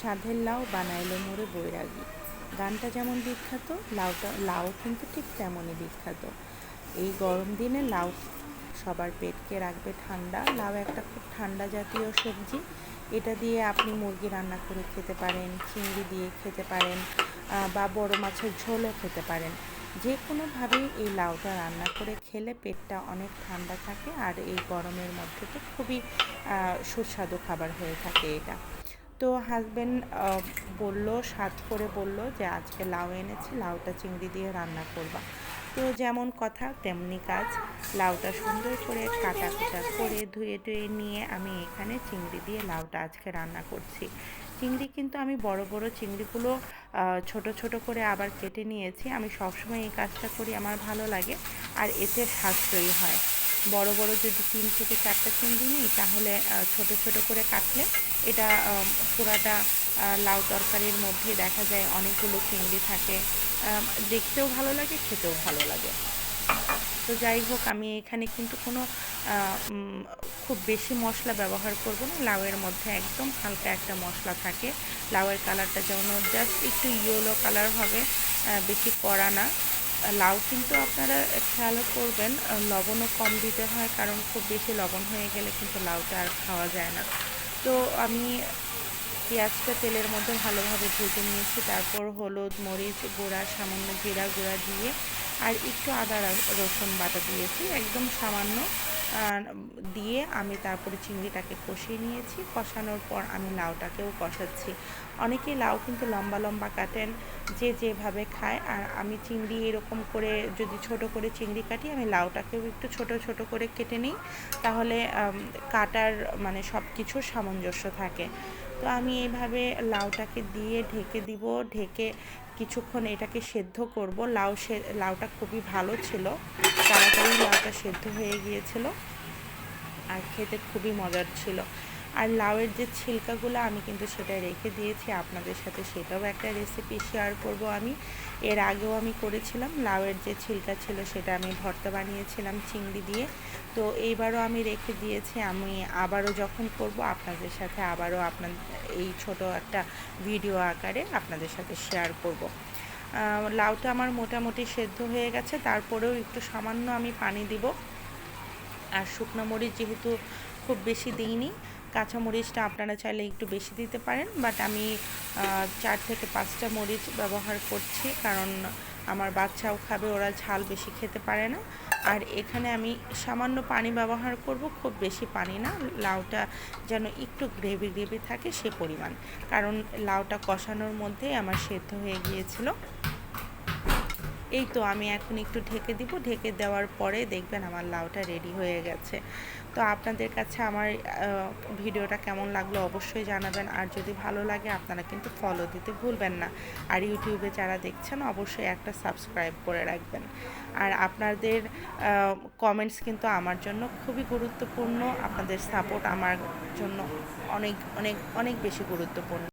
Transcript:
সাধের লাউ বানাইলে মোরে বৈরাগী। গানটা যেমন বিখ্যাত, লাউটা, লাউ কিন্তু ঠিক তেমনই বিখ্যাত। এই গরম দিনে লাউ সবার পেটকে রাখবে ঠান্ডা। লাউ একটা খুব ঠান্ডা জাতীয় সবজি। এটা দিয়ে আপনি মুরগি রান্না করে খেতে পারেন, চিংড়ি দিয়ে খেতে পারেন বা বড় মাছের ঝোলও খেতে পারেন। যে কোনোভাবেই এই লাউটা রান্না করে খেলে পেটটা অনেক ঠান্ডা থাকে আর এই গরমের মধ্যে তো খুবই সুস্বাদু খাবার হয়ে থাকে এটা। তো হাজব্যান্ড বলল স্বাদ করে বলল যে, আজকে লাউ এনেছি, লাউটা চিংড়ি দিয়ে রান্না করবা। তো যেমন কথা, তেমনি কাজ। লাউটা সুন্দর করে কাটা কুটা করে ধুয়ে ধুয়ে নিয়ে আমি এখানে চিংড়ি দিয়ে লাউটা আজকে রান্না করছি। চিংড়ি কিন্তু আমি বড় বড় চিংড়িগুলো ছোট ছোট করে আবার কেটে নিয়েছি। আমি সবসময় এই কাজটা করি, আমার ভালো লাগে। আর এতে সাশ্রয়ী হয়। বড় বড় যদি তিন থেকে চারটা চিংড়ি নিই, তাহলে ছোট ছোট করে কাটলে এটা পুরাটা লাউ তরকারির মধ্যে দেখা যায় অনেকগুলো চিংড়ি থাকে। দেখতেও ভালো লাগে, খেতেও ভালো লাগে। তো যাই হোক, আমি এখানে কিন্তু কোনো খুব বেশি মশলা ব্যবহার করব না। লাউয়ের মধ্যে একদম হালকা একটা মশলা থাকে। লাউয়ের কালারটা যেমন জাস্ট একটু ইয়েলো কালার হবে বেশি কড়া না। লাউ কিন্তু আপনারা খেয়াল করবেন লবণও কম দিতে হয় কারণ খুব বেশি লবণ হয়ে গেলে কিন্তু লাউটা আর খাওয়া যায় না। তো আমি পেঁয়াজটা তেলের মধ্যে ভালোভাবে ভেজে নিয়েছি, তারপর হলুদ, মরিচ গুঁড়া, সামান্য জিরা গুঁড়া দিয়ে, আর একটু আদা রসুন বাটা দিয়েছি, একদম সামান্য দিয়ে আমি তারপরে চিংড়িটাকে কষিয়ে নিয়েছি। কষানোর পর আমি লাউটাকেও কষাচ্ছি। অনেকেই লাউ কিন্তু লম্বা লম্বা কাটেন, যে যেভাবে খায়। আর আমি চিংড়ি এরকম করে যদি ছোট করে চিংড়ি কাটি, আমি লাউটাকেও একটু ছোট ছোট করে কেটে নিই। তাহলে কাটার মানে সব কিছুর সামঞ্জস্য থাকে। তো আমি এইভাবে লাউটাকে দিয়ে ঢেকে দিব, ঢেকে কিছুক্ষণ এটাকে সেদ্ধ করব। লাউ সে, লাউটা খুবই ভালো ছিল। তাড়াতাড়ি লাউটা সেদ্ধ হয়ে গিয়েছিল আর খেতে খুবই মজার ছিল। আর লাউয়ের যে ছিলকাগুলো আমি কিন্তু সেটা রেখে দিয়েছি, আপনাদের সাথে সেটাও একটা রেসিপি শেয়ার করব আমি। এর আগেও আমি করেছিলাম, লাউয়ের যে ছিলকা ছিল সেটা আমি ভর্তা বানিয়েছিলাম চিংড়ি দিয়ে। তো এইবারও আমি রেখে দিয়েছি, আমি আবারও যখন করব, আপনাদের সাথে আবারও আপনার এই ছোট একটা ভিডিও আকারে আপনাদের সাথে শেয়ার করব। লাউটা আমার মোটামুটি সেদ্ধ হয়ে গেছে, তারপরেও একটু সামান্য আমি পানি দিব। আর শুকনো মরিচ যেহেতু খুব বেশি দিইনি, কাঁচা মরিচটা আপনারা চাইলে একটু বেশি দিতে পারেন বাট আমি চার থেকে পাঁচটা মরিচ ব্যবহার করছি, কারণ আমার বাচ্চাও খাবে, ওরা ঝাল বেশি খেতে পারে না। আর এখানে আমি সামান্য পানি ব্যবহার করব, খুব বেশি পানি না, লাউটা যেন একটু গ্রেভি গ্রেভি থাকে সে পরিমাণ। কারণ লাউটা কষানোর মধ্যেই আমার সেদ্ধ হয়ে গিয়েছিল। এই তো আমি এখন একটু ঢেকে দিব। ঢেকে দেওয়ার পরে দেখবেন আমার লাউটা রেডি হয়ে গেছে। তো আপনাদের কাছে আমার ভিডিওটা কেমন লাগল অবশ্যই জানাবেন। আর যদি ভালো লাগে আপনারা কিন্তু ফলো দিতে ভুলবেন না। আর ইউটিউবে যারা দেখছেন অবশ্যই একটা সাবস্ক্রাইব করে রাখবেন। আর আপনাদের কমেন্টস কিন্তু আমার জন্য খুবই গুরুত্বপূর্ণ। আপনাদের সাপোর্ট আমার জন্য অনেক অনেক অনেক বেশি গুরুত্বপূর্ণ।